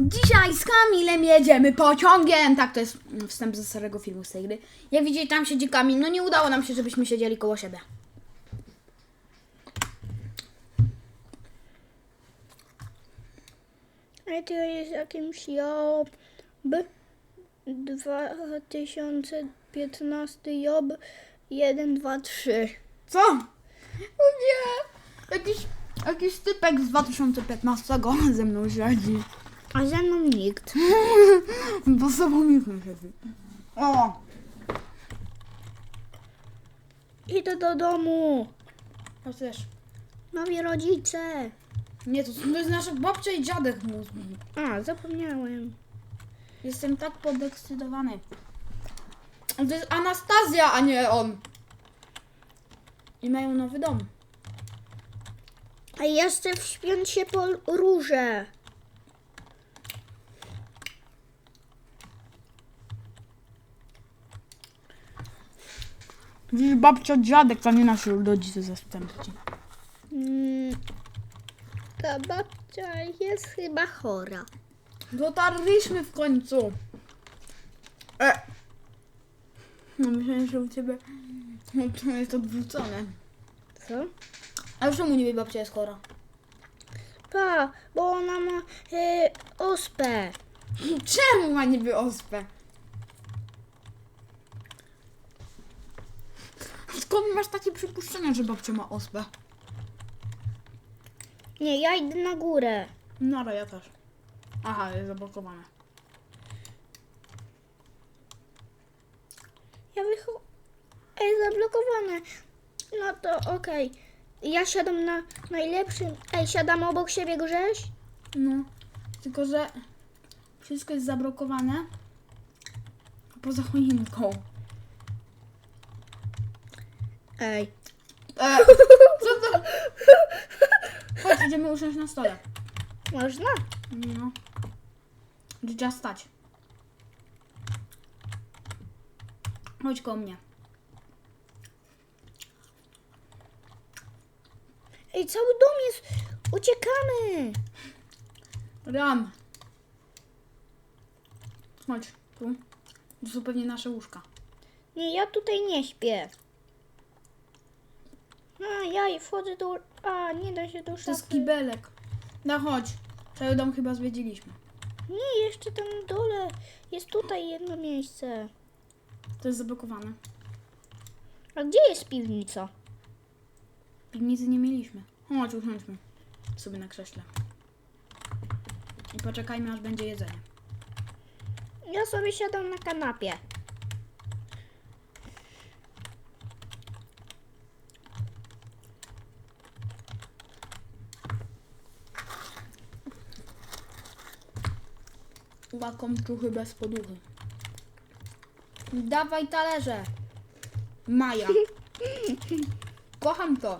Dzisiaj z Kamilem jedziemy pociągiem. Tak, to jest wstęp ze starego filmu z tej gry. Jak widzicie, tam siedzi Kamil. No nie udało nam się, żebyśmy siedzieli koło siebie. A to jest jakimś job 2015 job 1, 2, 3. Co? O nie! Jakiś, jakiś typek z 2015 ze mną siedzi. A ze mną nikt. Bo sobą nikt nie siedzi. O! Idę do domu. Ja też. Nowi rodzice. Nie, to, to jest nasza babcia i dziadek. A, zapomniałem. Jestem tak podekscytowany. To jest Anastazja, a nie on. I mają nowy dom. A jeszcze wśpiąć się po róże. Widzisz, babcia, dziadek, a nie nasi rodzice zastępci. Mm, ta babcia jest chyba chora. Dotarliśmy w końcu. E. No myślałem, że u ciebie no, to jest odwrócone. Co? A czemu niby babcia jest chora? Pa, bo ona ma e, ospę. Czemu ma niby ospę? Skąd masz takie przypuszczenia, że babcia ma ospę? Nie, ja idę na górę. No ale ja też. Aha, jest zablokowane. Ja wycho... Ej, zablokowane. No to okej. Ja siadam na najlepszym. Ej, siadam obok siebie Grześ? No, tylko że wszystko jest zablokowane poza choinką. Ej. E, co to? Chodź, idziemy usiąść na stole. Można? No. Gdzie trzeba stać. Chodź koło mnie. Ej, cały dom jest... Uciekamy! Ram. Chodź, tu. To są pewnie nasze łóżka. Nie, ja tutaj nie śpię. A, ja i wchodzę do... A, nie da się do To jest szafy. kibelek. No chodź. Cały dom chyba zwiedziliśmy. Nie, jeszcze tam na dole. Jest tutaj jedno miejsce. To jest zablokowane. A gdzie jest piwnica? Piwnicy nie mieliśmy. Chodź, usiądźmy sobie na krześle. I poczekajmy, aż będzie jedzenie. Ja sobie siadam na kanapie. Łakomczuchy bez poduchy. Dawaj talerze. Maja. Kocham to.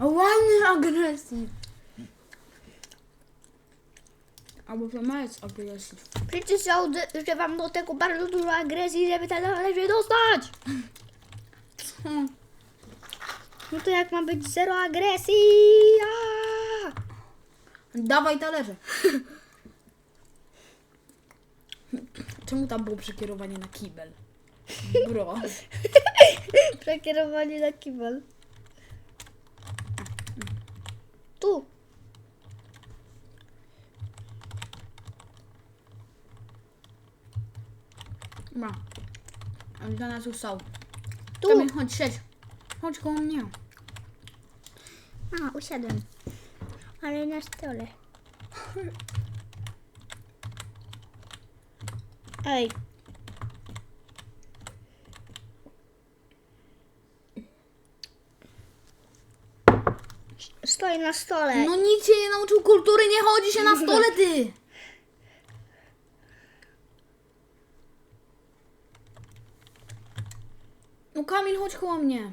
Ładny agresji. Albo to ma jest agresji. Przecież ja używam do tego bardzo dużo agresji, żeby te talerze dostać. No to jak ma być zero agresji? Aaa! Dawaj talerze. Czemu tam było przekierowanie na kibel? Bro. Przekierowanie na kibel. Tu. Ma. Ale dla nas są. Tu. Kamil, chodź, siedź. Chodź koło mnie. A, usiadłem. Ale na stole. Ej. Stoi na stole. No nic się nie nauczył kultury, nie chodzi się na stole, ty! No Kamil, chodź koło mnie.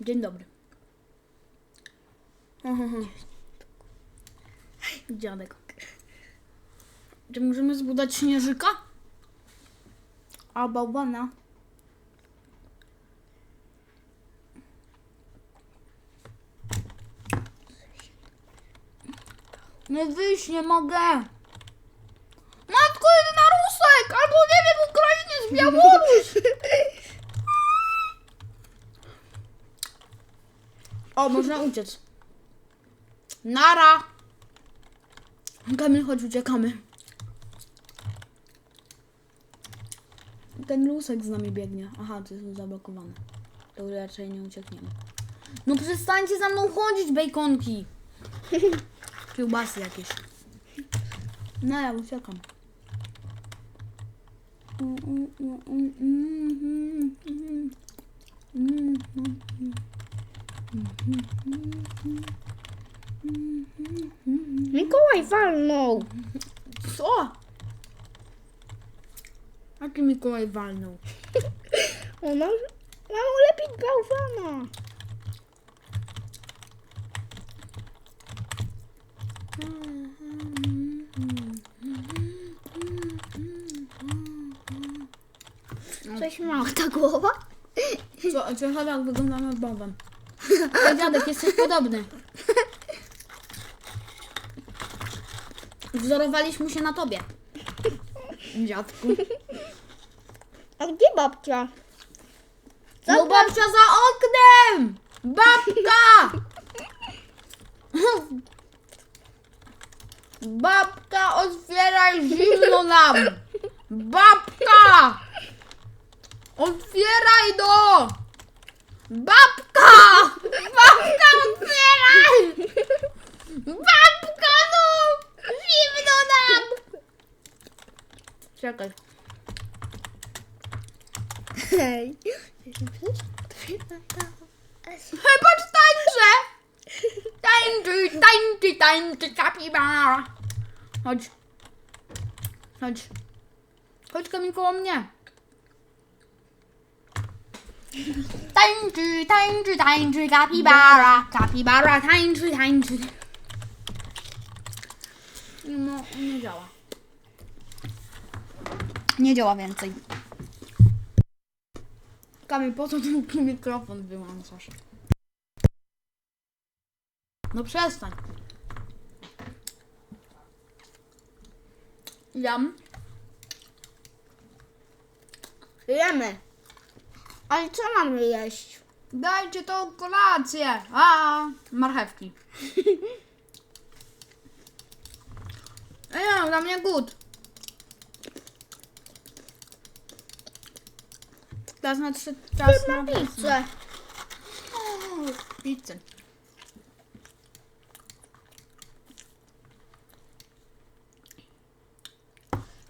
Dzień dobry. Dziadek. Czy możemy zbudować śnieżyka? A bałwana. Nie wyjść nie mogę. Matko, jeden na Rusek! Albo nie wiem, Ukrainie z Białoruś! O, można uciec. Nara! Kamil, chodź, uciekamy. Ten lusek z nami biegnie. Aha, to jest zablokowane. To raczej nie uciekniemy. No przestańcie za mną chodzić, bejkonki! Kiełbasy jakieś. No, ja uciekam. Mikołaj walnął. Co? Jaki Mikołaj walnął? O, mam, ulepić bałwana. Coś ma ta głowa? Co, co chyba wygląda nad bobem. Ej, dziadek, jesteś podobny. Wzorowaliśmy się na tobie. Dziadku. A gdzie babcia? No babcia za oknem! Babka! Babka, otwieraj, zimno nam! Babka! Otwieraj no! Babka! Babka, otwieraj! Babka, no! Zimno nam! Czekaj. Hej. Patrz, tańczę! Tańczy, tańczy, tańczy, kapibara. Chodź. Chodź. Chodź Kamil koło mnie. Tańczy, tańczy, tańczy, kapibara. Kapibara, tańczy, tańczy. No, nie działa. Nie działa więcej. Kamil, po co tu mikrofon wyłączasz? No przestań. Jam. Jemy. Ale co mamy jeść? Dajcie tą kolację. A, marchewki. Nie, dla mnie good. Teraz nadszedł czas na Pizzę. pizzę.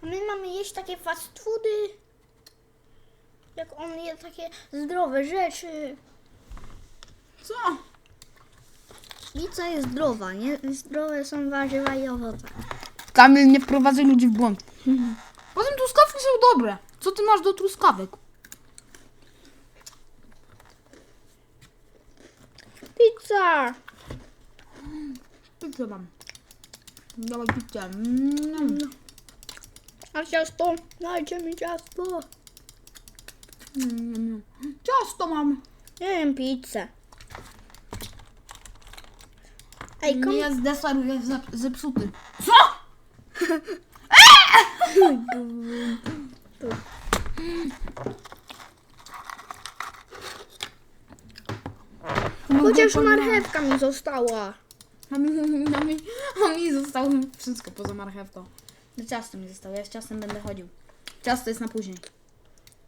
My mamy jeść takie fast foody. Jak on je takie zdrowe rzeczy. Co? Pizza jest zdrowa, nie? Zdrowe są warzywa i owoce. Kamil, nie wprowadzaj ludzi w błąd. Poza tym truskawki są dobre. Co ty masz do truskawek? Pizza! Pizzę mam. Dawaj pizzę. Mm. A ciasto? Dajcie mi ciasto. Mm. Ciasto mam. Nie wiem, pizzę. Ej, Nie kom... jest deser, jest zep- zepsuty. Co? Chociaż marchewka mi została. A mi, a mi, a mi zostało wszystko poza marchewką. No ciasto mi zostało, ja z ciastem będę chodził. Ciasto jest na później.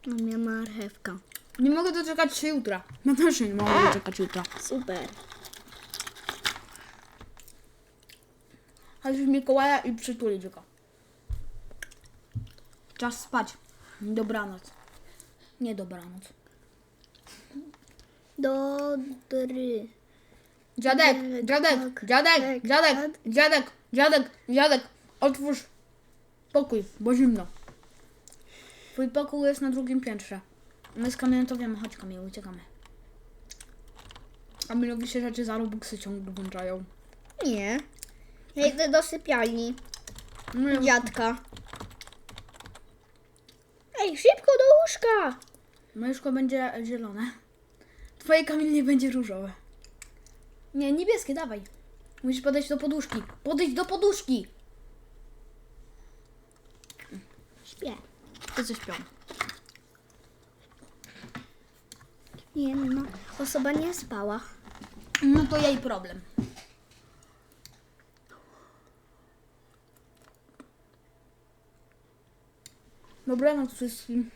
U mnie marchewka. Nie mogę doczekać się jutra. No też nie mogę doczekać jutra. Super. Chodź w Mikołaja i przytulić go. Czas spać. Dobranoc. Nie dobranoc. Dobry. Dziadek, dziadek, Tak, dziadek, tak, dziadek, tak. dziadek, dziadek, dziadek, otwórz pokój, bo zimno. Twój pokój jest na drugim piętrze. My z Kamilem to wiemy, chodź Kamil, uciekamy. Kamilowi się rzeczy za Robuxy ciągle włączają. Nie. Ja idę do sypialni. No ja- Dziadka. Ej, szybko do łóżka! Myszko będzie zielone. Twoje Kamil nie będzie różowe. Nie, niebieskie, dawaj. Musisz podejść do poduszki. Podejdź do poduszki. Śpię. Coś śpią. Nie no, osoba nie spała. No to jej problem. Dobranoc wszystkim.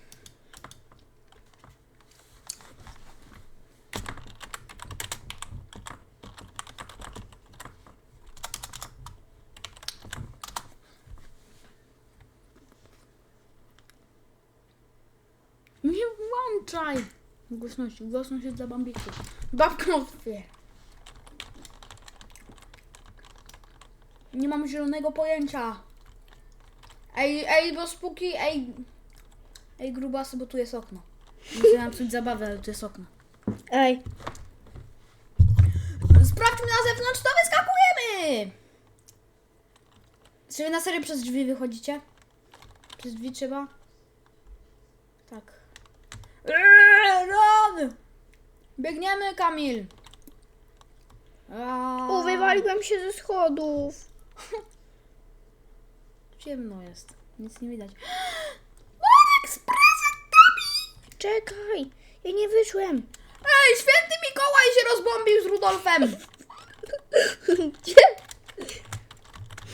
Nie włączaj! Głośności, głośność jest dla bambików. Babka otwiera. Nie mam zielonego pojęcia. Ej, ej, bo spóki, ej. Ej, grubasy, bo tu jest okno. Musiałem psuć zabawę, ale tu jest okno. Ej, Sprawdźmy na zewnątrz, to wyskakujemy! Czy wy na serio przez drzwi wychodzicie? Przez drzwi trzeba? Tak. Biegniemy, Kamil! Aaa. o, wywaliłem się ze schodów. Ciemno jest. Nic nie widać. Marek z prezentami! Czekaj, ja nie wyszłem. Ej, święty Mikołaj się rozbombił z Rudolfem! Gdzie?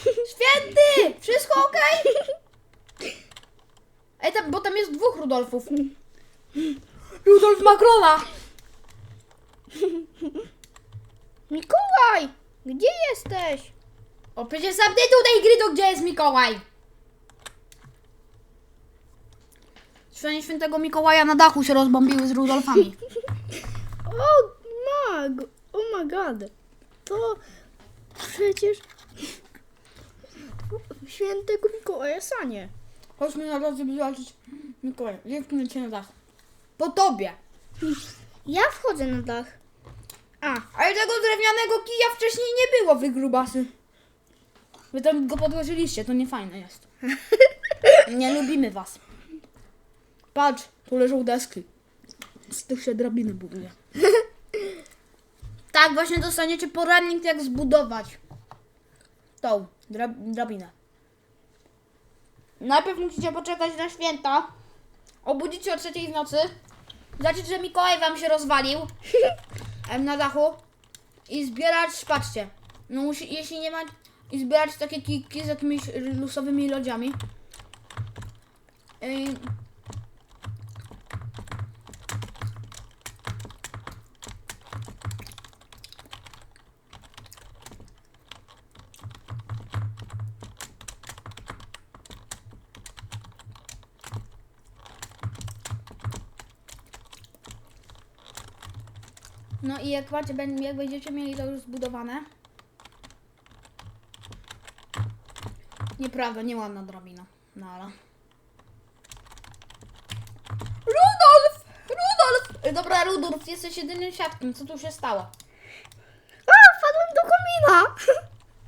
Święty! Wszystko okej? Ej, tam, bo tam jest dwóch Rudolfów. Rudolf Macrona! Mikołaj, gdzie jesteś? O, przecież sam tytuł tej gry to gdzie jest Mikołaj? Święcie świętego Mikołaja na dachu się rozbombiły z Rudolfami. O, mag, oh my god. To przecież świętego Mikołaja Sanie. Chodźmy na razie zobaczyć Mikołaj. Liepnę cię na dach. Po tobie. Ja wchodzę na dach. A, Ale tego drewnianego kija wcześniej nie było, wy grubasy. Wy tam go podłożyliście, to nie fajne jest. Nie lubimy was. Patrz, tu leżą deski. Z tych się drabiny buduje. tak, właśnie dostaniecie poradnik, jak zbudować tą drab drabinę. Najpierw musicie poczekać na święta. Obudzić się o trzeciej w nocy. Zobaczyć, że Mikołaj wam się rozwalił em, na dachu i zbierać, patrzcie, no musi, jeśli nie ma, i zbierać takie kiki z jakimiś lusowymi lodziami. I jak macie, jak będziecie mieli to już zbudowane. Nieprawda, nie ładna drabina. No ale. Rudolf! Rudolf! Y, Dobra, Rudolf, jesteś jedynym świadkiem. Co tu się stało? a wpadłem do komina.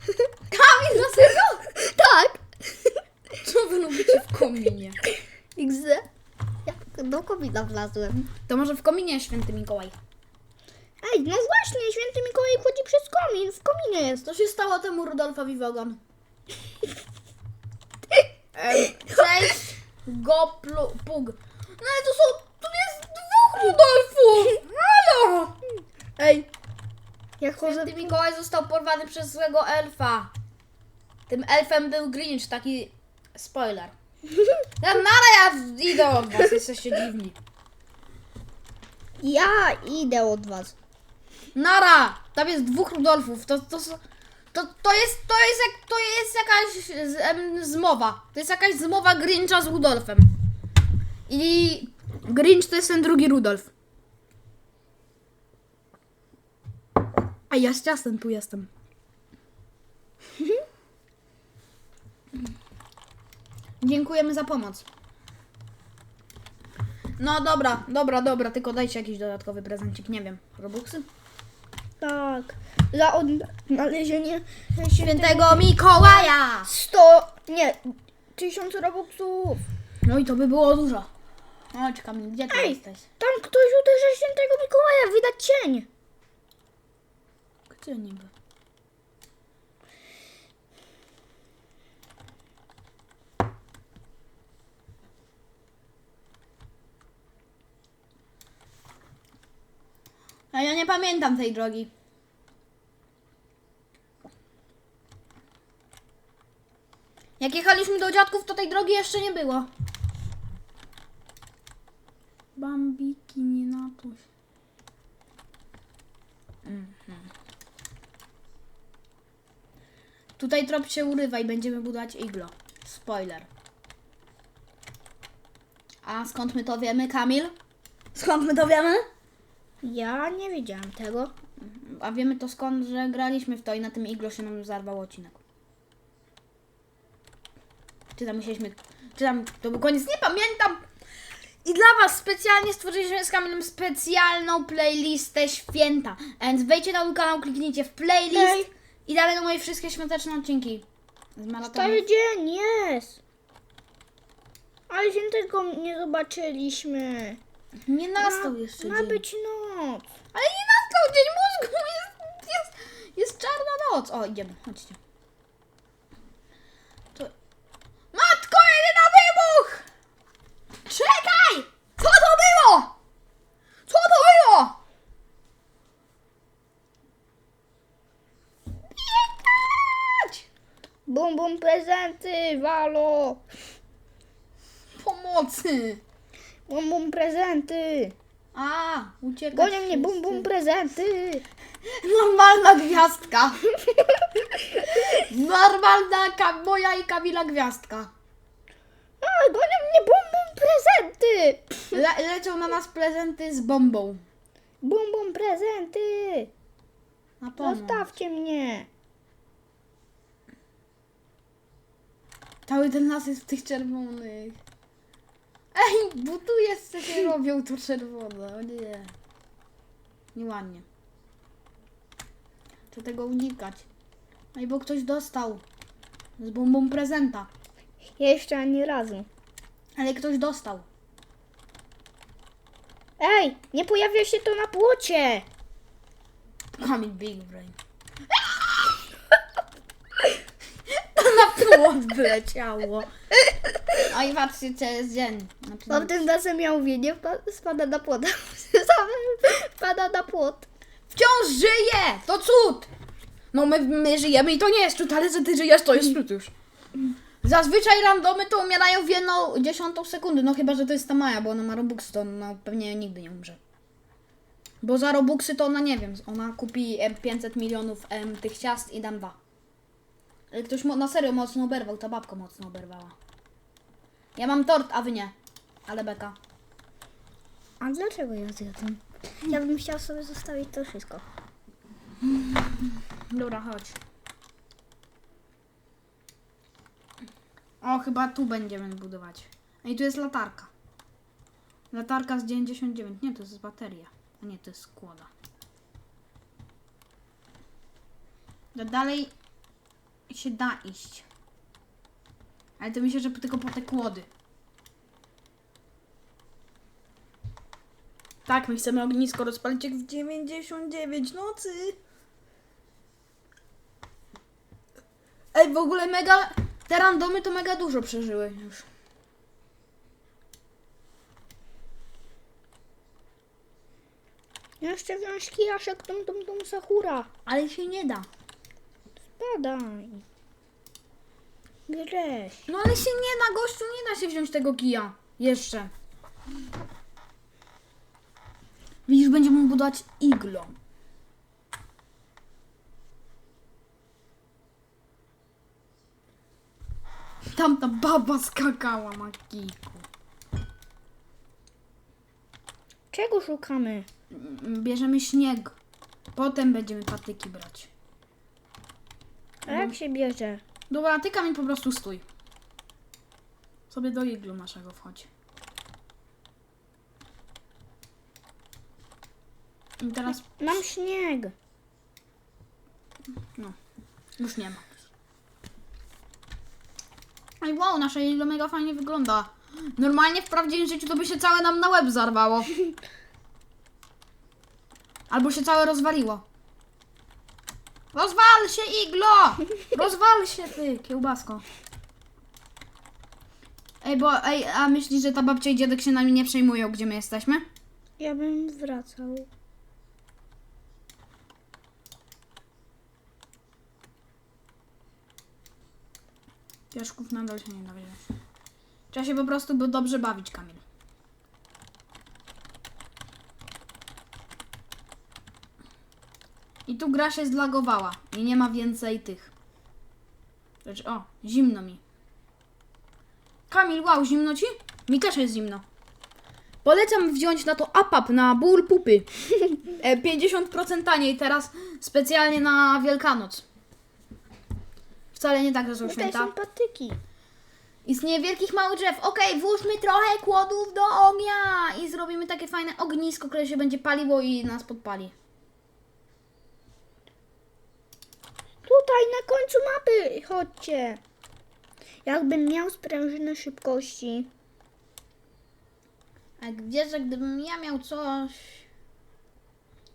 Kamil, na serio? tak. Co wy lubicie w kominie? XZ. Ja do komina wlazłem. To może w kominie święty Mikołaj. Ej, no właśnie, święty Mikołaj chodzi przez komin. W kominie jest. Co się stało temu Rudolfowi w ogon? Em, Cześć, go plu, pug. No ale to są, tu jest dwóch Rudolfów! Halo! Ej, Jak chodzę... Święty Mikołaj został porwany przez złego elfa. Tym elfem był Grinch, taki spoiler. Ja nara, ja idę od was, jesteście dziwni. Ja idę od was. Nara! Tam jest dwóch Rudolfów. To, to, to, to, jest, to, jest, jak, to jest jakaś z, em, zmowa. To jest jakaś zmowa Grincha z Rudolfem. I Grinch to jest ten drugi Rudolf. A ja z ciastem tu jestem. Dziękujemy za pomoc. No dobra, dobra, dobra, tylko dajcie jakiś dodatkowy prezencik, nie wiem, Robuxy? tak. Za odnalezienie świętego Mikołaja! 100, nie, 1000 robuxów. No i to by było dużo. No czekam, gdzie ty Ej, jesteś? tam ktoś uderza świętego Mikołaja, widać cień. Gdzie niby? A ja nie pamiętam tej drogi. Jak jechaliśmy do dziadków, to tej drogi jeszcze nie było. Bambiki, nie natuś. Mhm. Tutaj trop się urywa i będziemy budować iglo. Spoiler. A skąd my to wiemy, Kamil? Skąd my to wiemy? Ja nie wiedziałam tego. A wiemy to skąd, że graliśmy w to i na tym iglo się nam zarwał odcinek. Czy tam musieliśmy... Czy tam to był koniec? Nie pamiętam! I dla Was specjalnie stworzyliśmy z Kamilem specjalną playlistę święta. Więc wejdźcie na mój kanał, kliknijcie w playlist Ej. i dalej do moje wszystkie świąteczne odcinki. Z maratonu. Stary dzień jest. Ale się tego nie zobaczyliśmy. Nie nastał jeszcze Ma dzień. być noc. Ale nie nastał dzień mózgu! Jest, jest, jest czarna noc. O, idziemy, chodźcie. To... Matko, jedzie na wybuch! Czekaj! Co to było? Co to było? Biegać! Bum bum prezenty, walo. Pomocy! Bum bum prezenty. A, uciekać Gonią mnie bum bum prezenty. Normalna gwiazdka. Normalna ka- moja i Kamila gwiazdka. A, gonią mnie bum bum prezenty. Le- lecą na nas prezenty z bombą. Bum bum prezenty. Na pomoc. Zostawcie mnie. Cały ten las jest w tych czerwonych. Ej, bo tu jest, co się robią to czerwone. O nie. Nieładnie. Trzeba tego unikać. Ej, bo ktoś dostał z bombą prezenta. Jeszcze ani razu. Ale ktoś dostał. Ej, nie pojawia się to na płocie. Kamil Big Brain. To płot wyleciało. Oj, patrzcie, co jest dzień. Znaczy, Mam ten razem miał nie wpa- spada na płot. Spada na płot. Wciąż żyje! To cud! No my, my żyjemy i to nie jest cud, ale że ty żyjesz, to jest cud już. Zazwyczaj randomy to umierają w jedną dziesiątą sekundy, no chyba, że to jest ta Maja, bo ona ma Robuxy, to ona pewnie nigdy nie umrze. Bo za Robuxy to ona, nie wiem, ona kupi em, 500 milionów em, tych ciast i dam dwa. Ale ktoś mo- na serio mocno oberwał, ta babka mocno oberwała. Ja mam tort, a wy nie. Ale beka. A dlaczego ja zjadłem? Ja bym chciał sobie zostawić to wszystko. Dobra, chodź. O, chyba tu będziemy budować. Ej, tu jest latarka. Latarka z 99. Nie, to jest bateria. A nie, to jest skłoda. No dalej się da iść. Ale to myślę, że tylko po te kłody. Tak, my chcemy ognisko rozpalić jak w 99 nocy. Ej, w ogóle mega. Te randomy to mega dużo przeżyły już. Jeszcze wziąć kijaszek tum tum tum sakura. Ale się nie da. Spadaj. Grześ. No ale się nie da, gościu, nie da się wziąć tego kija. Jeszcze. Widzisz, będziemy budować iglo. Tamta baba skakała na kijku. Czego szukamy? Bierzemy śnieg. Potem będziemy patyki brać. A jak się bierze? Dobra, ty Kamil po prostu stój. Sobie do iglu naszego wchodź. I teraz Mam śnieg. już nie ma. Ej, wow, nasze iglo mega fajnie wygląda. Normalnie w prawdziwym życiu to by się całe nam na łeb zarwało. Albo się całe rozwaliło. Rozwal się, iglo! Rozwal się, ty, kiełbasko. Ej, bo, ej, a myślisz, że ta babcia i dziadek się nami nie przejmują, gdzie my jesteśmy? Ja bym wracał. Piaszków nadal się nie dowiedziałeś. Trzeba się po prostu dobrze bawić, Kamil. I tu gra się zlagowała i nie ma więcej tych. Rzecz, o, zimno mi. Kamil, wow, zimno ci? Mi też jest zimno. Polecam wziąć na to apap na ból pupy. E, 50% taniej teraz specjalnie na Wielkanoc. Wcale nie tak, że są Tutaj święta. są patyki. Istnieje wielkich małych drzew. Okej, włóżmy trochę kłodów do ognia i zrobimy takie fajne ognisko, które się będzie paliło i nas podpali. Tutaj na końcu mapy, chodźcie. Jakbym miał sprężynę szybkości. A gdzie, że gdybym ja miał coś...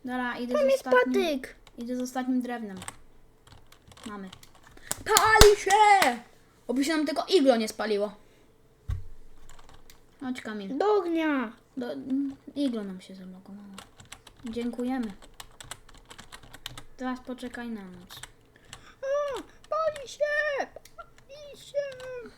Dobra, idę Tam z jest ostatnim... patyk. Idę z ostatnim drewnem. Mamy. Pali się! Oby się nam tylko iglo nie spaliło. Chodź Kamil. Do ognia. Do, iglo nam się zablokowało. Dziękujemy. Teraz poczekaj na noc. Się. Pali się.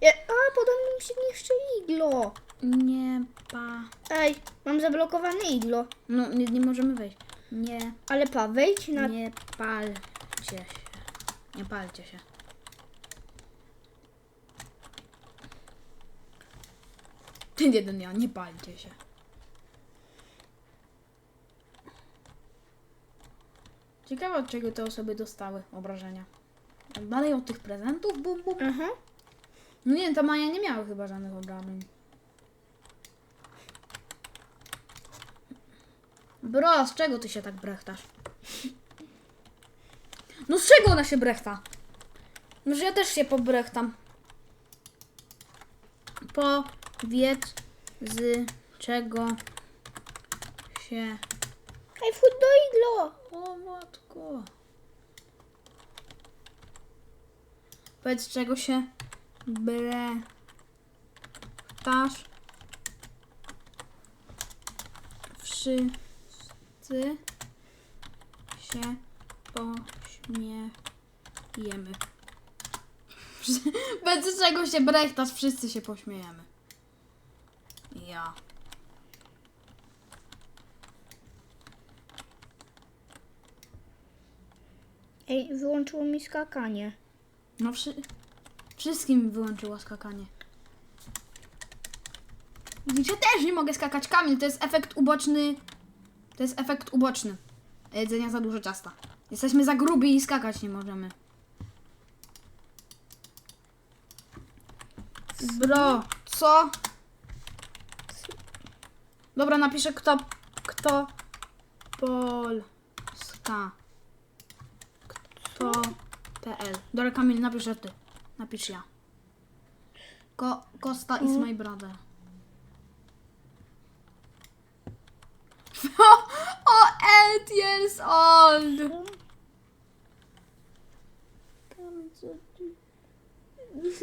Je, a, podobno mi się niszczy iglo. Nie pa... Ej, mam zablokowane iglo. No, nie, nie możemy wejść. Nie, Ale pa, wejdź na... nie palcie się. Nie palcie się. Ten jeden ja, nie palcie się. Ciekawe od czego te osoby dostały obrażenia. Dalej od tych prezentów, bum bum. Aha. No nie, ta Maja nie miała chyba żadnych obrażeń. Bro, z czego ty się tak brechtasz? No z czego ona się brechta? No że ja też się pobrechtam. Powiedz z czego się... Ej, wchód do iglo. O matko. Powiedz czego się brechtasz. Wszyscy się pośmiejemy. Bez czego się brechtasz, wszyscy się pośmiejemy. Ja. Ej, wyłączyło mi skakanie. No wszy... wszystkim wyłączyło skakanie. Widzicie, też nie mogę skakać Kamil, to jest efekt uboczny. To jest efekt uboczny. Jedzenia za dużo ciasta. Jesteśmy za grubi i skakać nie możemy. Bro, co? Dobra, napiszę kto, kto Polska. Kto PL. Dobra, Kamil, napisz że ty. Napisz ja. Ko Costa is my brother. o, 8 years old.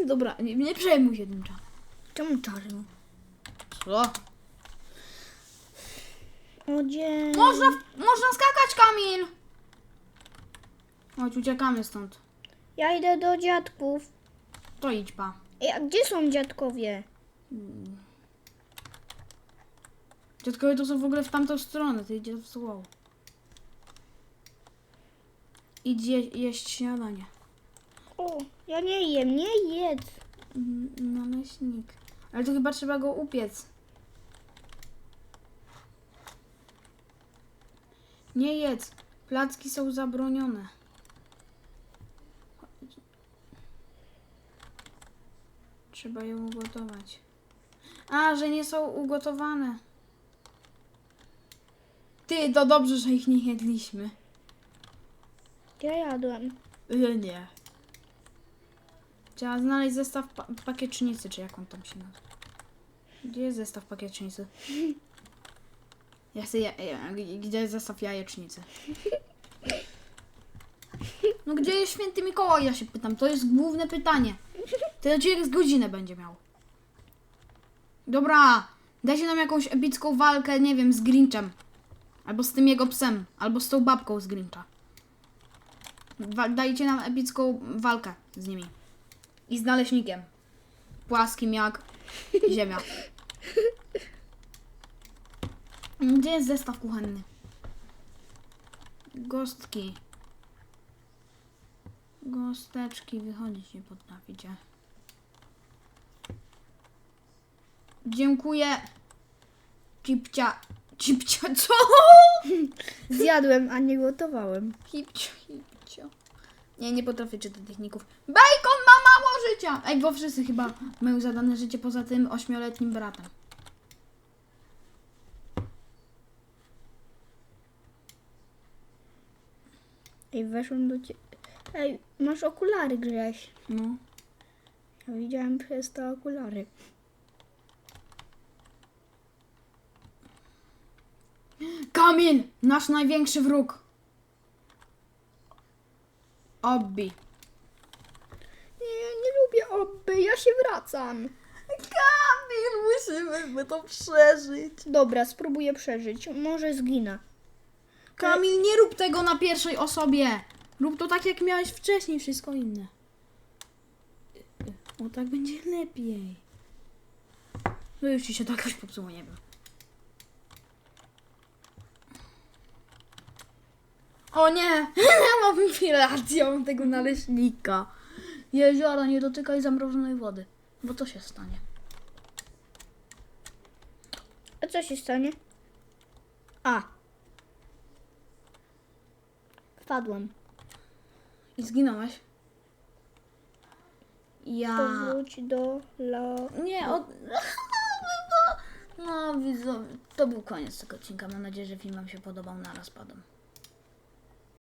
Dobra, nie, nie przejmuj się tym czasem. Czemu czarno? Co? O dzień. Można, można skakać, Kamil! Chodź, uciekamy stąd. Ja idę do dziadków. To idź, pa. Ej, a gdzie są dziadkowie? Dziadkowie to są w ogóle w tamtą stronę, ty idziesz w złą. Idź je, jeść śniadanie. O, ja nie jem, nie jedz. Mm, Naleśnik. Ale to chyba trzeba go upiec. Nie jedz. Placki są zabronione. Trzeba je ugotować. A, że nie są ugotowane. Ty, to dobrze, że ich nie jedliśmy. Ja jadłem. Ja nie. Trzeba znaleźć zestaw pa pakiecznicy, czy jak on tam się nazywa. Gdzie jest zestaw pakiecznicy? Ja chcę ja, ja, gdzie jest zestaw jajecznicy? No gdzie jest święty Mikołaj, ja się pytam. To jest główne pytanie. Tyle ci z godzinę będzie miał. Dobra, dajcie nam jakąś epicką walkę, nie wiem, z Grinchem. Albo z tym jego psem, albo z tą babką z Grincha. Dajcie nam epicką walkę z nimi. I z naleśnikiem. Płaskim jak ziemia. Gdzie jest zestaw kuchenny? Gostki. Gosteczki, wychodzić nie potraficie. Dziękuję. Cipcia. Cipcia, co? Zjadłem, a nie gotowałem. Hipcio, hipcio. Nie, nie potrafię czytać techników. Bacon ma mało życia! Ej, bo wszyscy chyba mają zadane życie poza tym ośmioletnim bratem. Ej, weszłam do ciebie. Ej, masz okulary, Grześ. No. Ja widziałem przez te okulary. Kamil! Nasz największy wróg. Obbi. Nie, nie lubię oby, ja się wracam. Kamil, musimy to przeżyć. Dobra, spróbuję przeżyć. Może zginę. Kamil, nie rób tego na pierwszej osobie. Rób to tak, jak miałeś wcześniej, wszystko inne. O, tak będzie lepiej. No już ci się to jakoś popsuło, nie wiem. O nie! Ja mam pirację tego naleśnika. Jeziora, nie dotykaj zamrożonej wody. Bo co się stanie? A co się stanie? A. Wpadłam. I zginąłeś? Ja... Powróć do lo... Nie, od... No widzowie, to był koniec tego odcinka. Mam nadzieję, że film wam się podobał. Naraz padam.